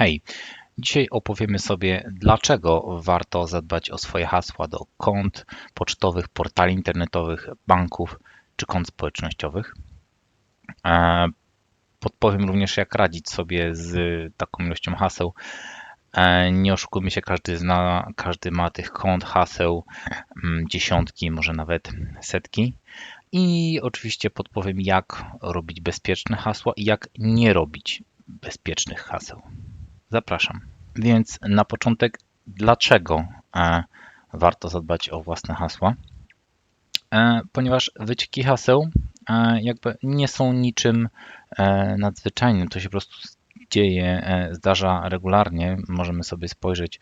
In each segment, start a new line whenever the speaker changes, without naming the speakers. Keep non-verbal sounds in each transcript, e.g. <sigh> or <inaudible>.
Hej, dzisiaj opowiemy sobie, dlaczego warto zadbać o swoje hasła do kont pocztowych, portali internetowych, banków czy kont społecznościowych. E, Podpowiem również, jak radzić sobie z taką ilością haseł. E, Nie oszukujmy się, każdy zna, każdy ma tych kont, haseł, mm, dziesiątki, może nawet setki. I oczywiście podpowiem, jak robić bezpieczne hasła i jak nie robić bezpiecznych haseł. Zapraszam. Więc na początek, dlaczego e, warto zadbać o własne hasła? E, Ponieważ wycieki haseł e, jakby nie są niczym nadzwyczajnym, to się po prostu dzieje, zdarza regularnie. Możemy sobie spojrzeć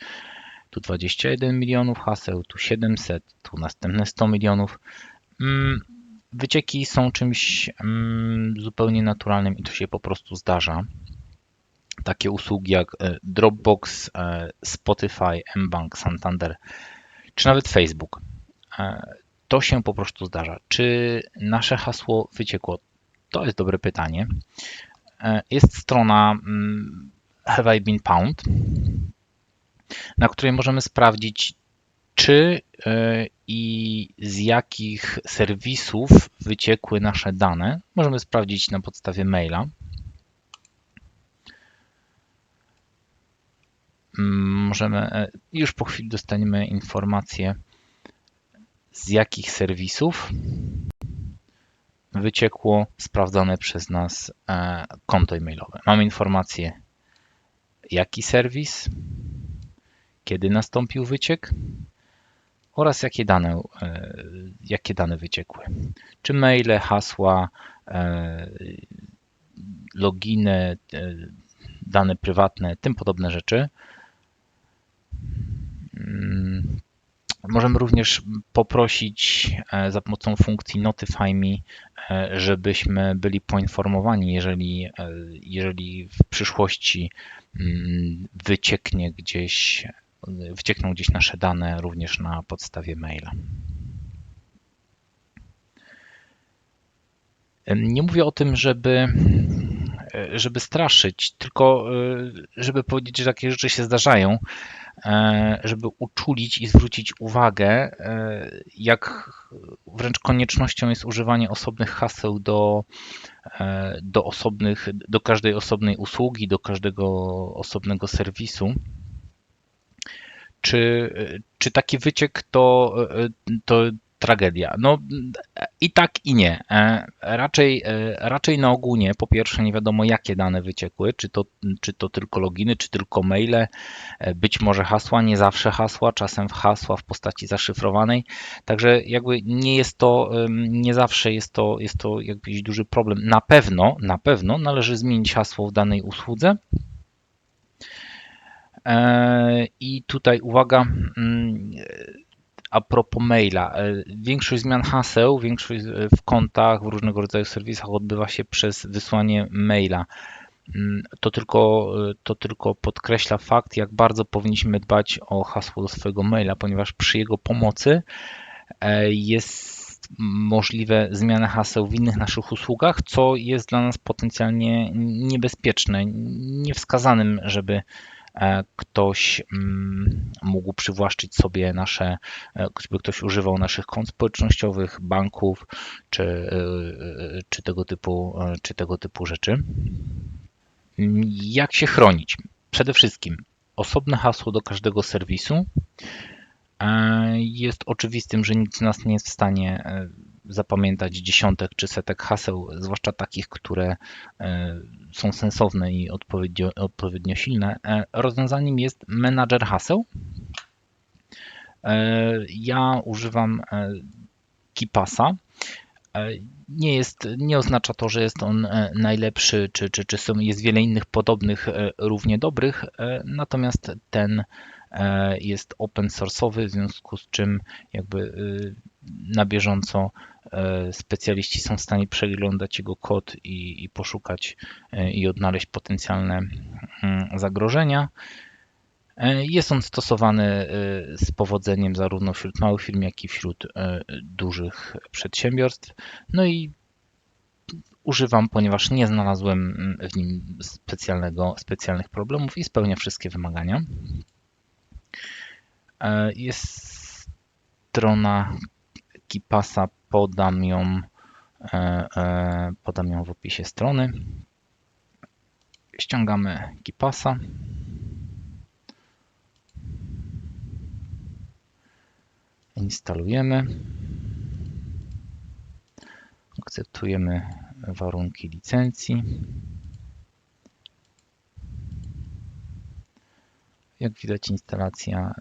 tu 21 milionów haseł, tu 700, tu następne 100 milionów. Mm, Wycieki są czymś mm, zupełnie naturalnym i to się po prostu zdarza. Takie usługi jak e, Dropbox, e, Spotify, mBank, Santander czy nawet Facebook. E, To się po prostu zdarza. Czy nasze hasło wyciekło? To jest dobre pytanie. Jest strona mm, Have I Been Pound, na której możemy sprawdzić, czy i z jakich serwisów wyciekły nasze dane. Możemy sprawdzić na podstawie maila. Możemy, e, już po chwili dostaniemy informację, z jakich serwisów wyciekło sprawdzone przez nas e, konto e-mailowe. Mamy informację, jaki serwis, kiedy nastąpił wyciek oraz jakie dane, e, jakie dane wyciekły. Czy maile, hasła, loginy, dane prywatne, tym podobne rzeczy. Mm, Możemy również poprosić e, za pomocą funkcji Notify Me, e, żebyśmy byli poinformowani, jeżeli, e, jeżeli w przyszłości mm, wycieknie gdzieś, wyciekną gdzieś nasze dane również na podstawie maila. Nie mówię o tym, żeby, żeby straszyć, tylko żeby powiedzieć, że takie rzeczy się zdarzają, żeby uczulić i zwrócić uwagę, e, jak wręcz koniecznością jest używanie osobnych haseł do, e, do, osobnych, do każdej osobnej usługi, do każdego osobnego serwisu. Czy, czy taki wyciek to, to tragedia? No i tak i nie. E, Raczej, e, raczej na ogół nie. Po pierwsze nie wiadomo jakie dane wyciekły, czy to, czy to tylko loginy, czy tylko maile, e, być może hasła, nie zawsze hasła, czasem hasła w postaci zaszyfrowanej. Także jakby nie jest to, nie zawsze jest to, jest to jakiś duży problem. Na pewno, na pewno należy zmienić hasło w danej usłudze. I tutaj uwaga, mm, a propos maila. e, Większość zmian haseł, większość e, w kontach, w różnego rodzaju serwisach odbywa się przez wysłanie maila. Mm, To tylko, e, to tylko podkreśla fakt, jak bardzo powinniśmy dbać o hasło do swojego maila, ponieważ przy jego pomocy jest możliwe zmiana haseł w innych naszych usługach, co jest dla nas potencjalnie niebezpieczne, niewskazanym, żeby ktoś mm, mógł przywłaszczyć sobie nasze, e, żeby ktoś używał naszych kont społecznościowych, banków czy, e, e, czy, tego, typu, e, czy tego typu rzeczy. Jak się chronić? Przede wszystkim osobne hasło do każdego serwisu. E, Jest oczywistym, że z nas nie jest w stanie e, zapamiętać dziesiątek czy setek haseł, zwłaszcza takich, które e, są sensowne i odpowiednio, odpowiednio silne. E, Rozwiązaniem jest menadżer haseł. E, Ja używam KeePassa. E, Nie jest, nie oznacza to, że jest on najlepszy, czy, czy, czy są, jest wiele innych podobnych, równie dobrych, natomiast ten jest open source'owy, w związku z czym jakby na bieżąco e, specjaliści są w stanie przeglądać jego kod i, i poszukać e, i odnaleźć potencjalne mm, zagrożenia. E, Jest on stosowany z powodzeniem zarówno wśród małych firm, jak i wśród dużych przedsiębiorstw. No i używam, ponieważ nie znalazłem mm, w nim specjalnego, specjalnych problemów i spełnia wszystkie wymagania. Jest strona Kipasa, podam ją, e, e, podam ją w opisie strony. Ściągamy Kipasa. Instalujemy. Akceptujemy warunki licencji. Jak widać, instalacja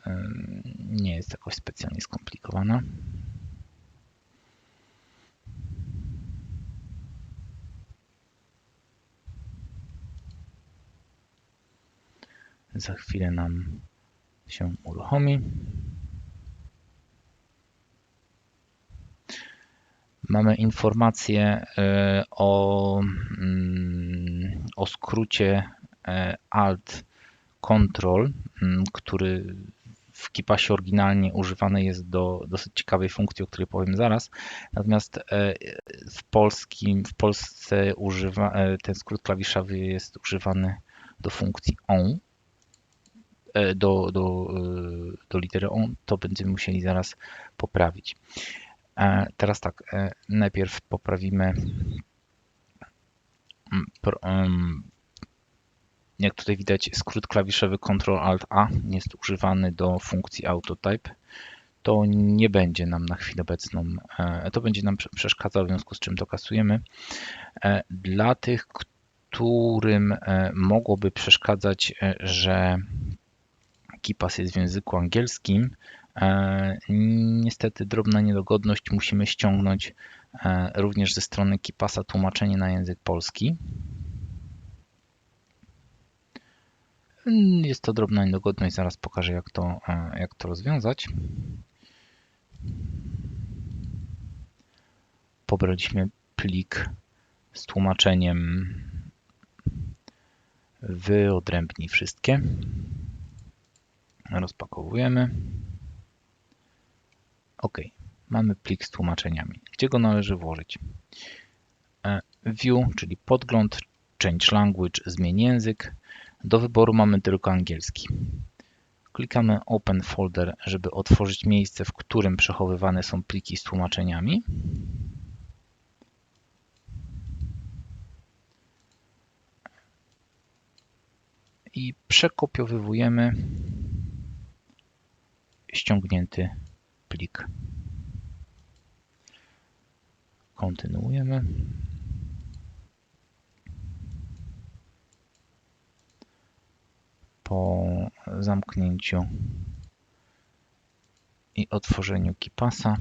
nie jest jakoś specjalnie skomplikowana. Za chwilę nam się uruchomi. Mamy informację e, o, mm, o skrócie e, Alt Control, mm, który w Kipasie oryginalnie używany jest do dosyć ciekawej funkcji, o której powiem zaraz. Natomiast e, w polskim, w Polsce używa, ten skrót klawiszowy jest używany do funkcji ON, do, do, do litery ON. To będziemy musieli zaraz poprawić. E, teraz tak, e, najpierw poprawimy mm, jak tutaj widać skrót klawiszowy Ctrl Alt A jest używany do funkcji AutoType. To nie będzie nam na chwilę obecną, e, to będzie nam przeszkadzał, w związku z czym to kasujemy. Dla tych, którym mogłoby przeszkadzać, że KeePass jest w języku angielskim, E, niestety drobna niedogodność, musimy ściągnąć e, również ze strony Kipasa tłumaczenie na język polski. Jest to drobna niedogodność, zaraz pokażę jak to, e, jak to rozwiązać. Pobraliśmy plik z tłumaczeniem wyodrębnij wszystkie. Rozpakowujemy. OK, mamy plik z tłumaczeniami. Gdzie go należy włożyć? E, view, czyli podgląd, Change Language, zmień język. Do wyboru mamy tylko angielski. Klikamy Open Folder, żeby otworzyć miejsce, w którym przechowywane są pliki z tłumaczeniami. I przekopiowywujemy ściągnięty plik. Kontynuujemy. Po zamknięciu i otworzeniu Kipasa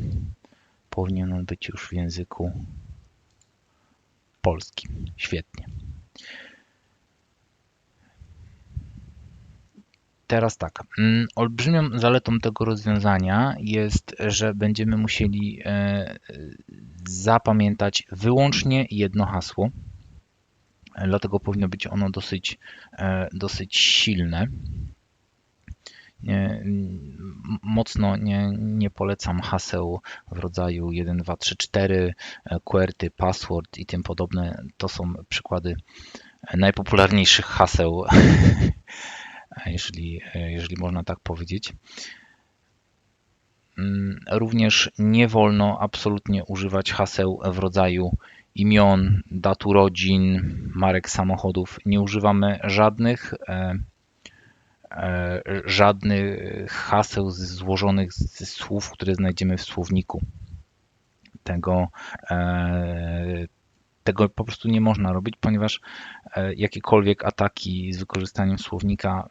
powinien on być już w języku polskim. Świetnie. Teraz tak, mm, olbrzymią zaletą tego rozwiązania jest, że będziemy musieli e, zapamiętać wyłącznie jedno hasło. Dlatego powinno być ono dosyć, e, dosyć silne. Nie, mocno nie, nie polecam haseł w rodzaju 1, 2, 3, 4, QWERTY, password i tym podobne. To są przykłady najpopularniejszych haseł <laughs> jeżeli, jeżeli można tak powiedzieć. Mm, również nie wolno absolutnie używać haseł w rodzaju imion, dat urodzin, marek samochodów. Nie używamy żadnych e, e, żadnych haseł złożonych z słów, które znajdziemy w słowniku. Tego, e, tego po prostu nie można robić, ponieważ jakiekolwiek ataki z wykorzystaniem słownika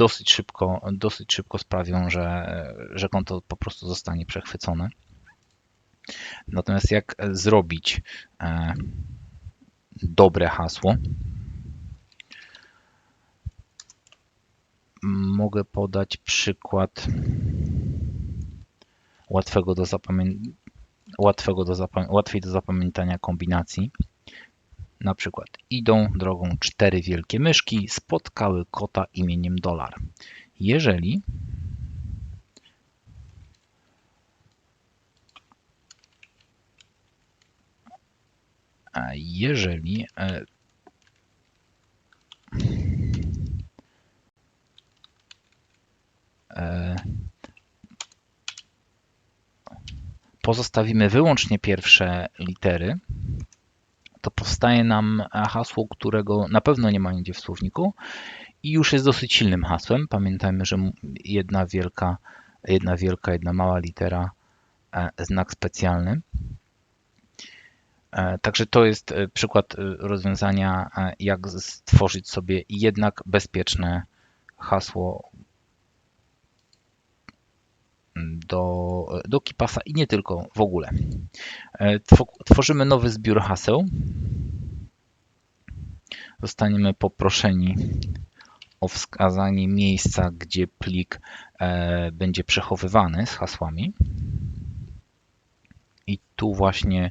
dosyć szybko, dosyć szybko sprawią, że, że konto po prostu zostanie przechwycone. Natomiast jak zrobić e, dobre hasło? Mogę podać przykład łatwego do łatwego do łatwiej do zapamiętania kombinacji. Na przykład idą drogą cztery wielkie myszki, spotkały kota imieniem dolar. Jeżeli Jeżeli e, e, pozostawimy wyłącznie pierwsze litery, to powstaje nam hasło, którego na pewno nie ma nigdzie w słowniku i już jest dosyć silnym hasłem. Pamiętajmy, że jedna wielka, jedna wielka, jedna mała litera, znak specjalny. E, także to jest e, przykład e, rozwiązania, jak stworzyć sobie jednak bezpieczne hasło do, do KeePassa i nie tylko w ogóle. Tworzymy nowy zbiór haseł. Zostaniemy poproszeni o wskazanie miejsca, gdzie plik będzie przechowywany z hasłami. I tu właśnie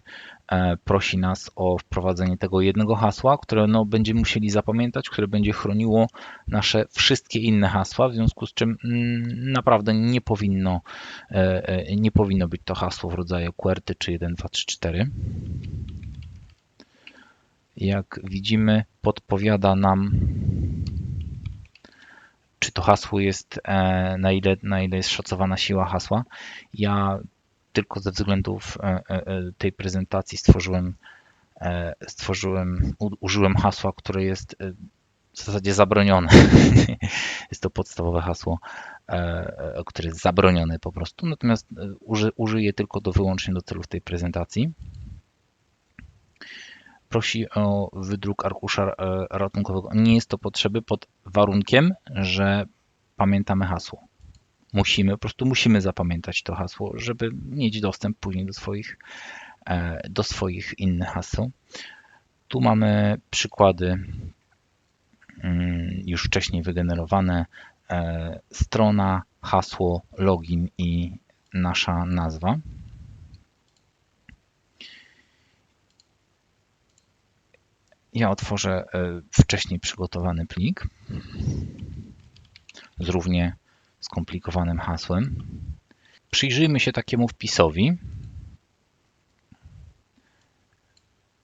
E, prosi nas o wprowadzenie tego jednego hasła, które no, będziemy musieli zapamiętać, które będzie chroniło nasze wszystkie inne hasła, w związku z czym mm, naprawdę nie powinno, e, e, nie powinno być to hasło w rodzaju QWERTY czy 1, 2, 3, 4. Jak widzimy, podpowiada nam, czy to hasło jest, na ile, na ile jest szacowana siła hasła. Ja tylko ze względów e, e, e, tej prezentacji stworzyłem, stworzyłem, użyłem hasła, które jest w zasadzie zabronione. <laughs> jest to podstawowe hasło, które jest zabronione po prostu, natomiast uży, użyję tylko do wyłącznie do celów tej prezentacji. Prosi o wydruk arkusza ratunkowego. Nie jest to potrzeby pod warunkiem, że pamiętamy hasło musimy, po prostu musimy zapamiętać to hasło, żeby mieć dostęp później do swoich, e, do swoich innych haseł. Tu mamy przykłady mm, już wcześniej wygenerowane. E, strona, hasło, login i nasza nazwa. Ja otworzę e, wcześniej przygotowany plik z równie skomplikowanym hasłem. Przyjrzyjmy się takiemu wpisowi.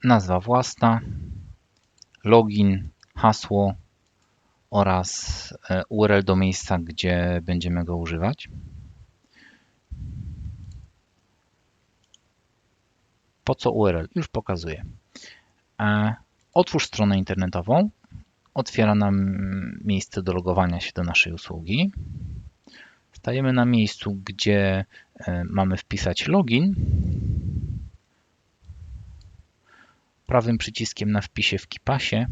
Nazwa własna, login, hasło oraz e, URL do miejsca, gdzie będziemy go używać. Po co URL? Już pokazuję. Otwórz stronę internetową. Otwiera nam miejsce do logowania się do naszej usługi. Stajemy na miejscu, gdzie e, mamy wpisać login. Prawym przyciskiem na wpisie w KeePassie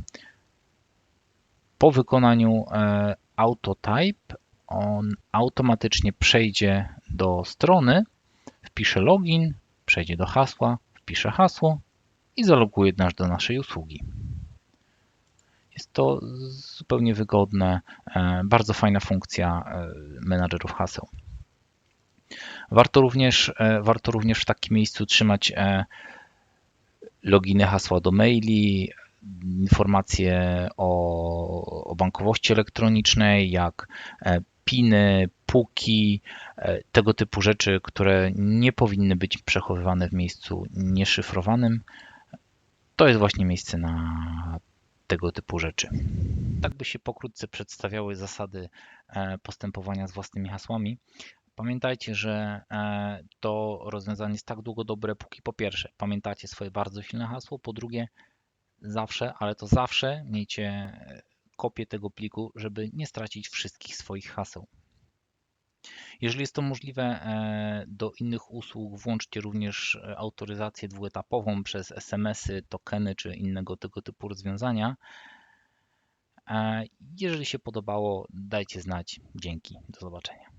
po wykonaniu e, AutoType on automatycznie przejdzie do strony, wpisze login, przejdzie do hasła, wpisze hasło i zaloguje nas do naszej usługi. Jest to zupełnie wygodne, e, bardzo fajna funkcja e, menadżerów haseł. Warto również, e, warto również w takim miejscu trzymać loginy hasła do maili, informacje o, o bankowości elektronicznej, jak piny, puki, tego typu rzeczy, które nie powinny być przechowywane w miejscu nieszyfrowanym. To jest właśnie miejsce na tego typu rzeczy. Tak by się pokrótce przedstawiały zasady e, postępowania z własnymi hasłami. Pamiętajcie, że e, to rozwiązanie jest tak długo dobre, póki po pierwsze pamiętacie swoje bardzo silne hasło, po drugie zawsze, ale to zawsze miejcie e, kopię tego pliku, żeby nie stracić wszystkich swoich haseł. Jeżeli jest to możliwe e, do innych usług, włączcie również e, autoryzację dwuetapową przez SMS-y, tokeny czy innego tego typu rozwiązania. E, jeżeli się podobało, dajcie znać. Dzięki. Do zobaczenia.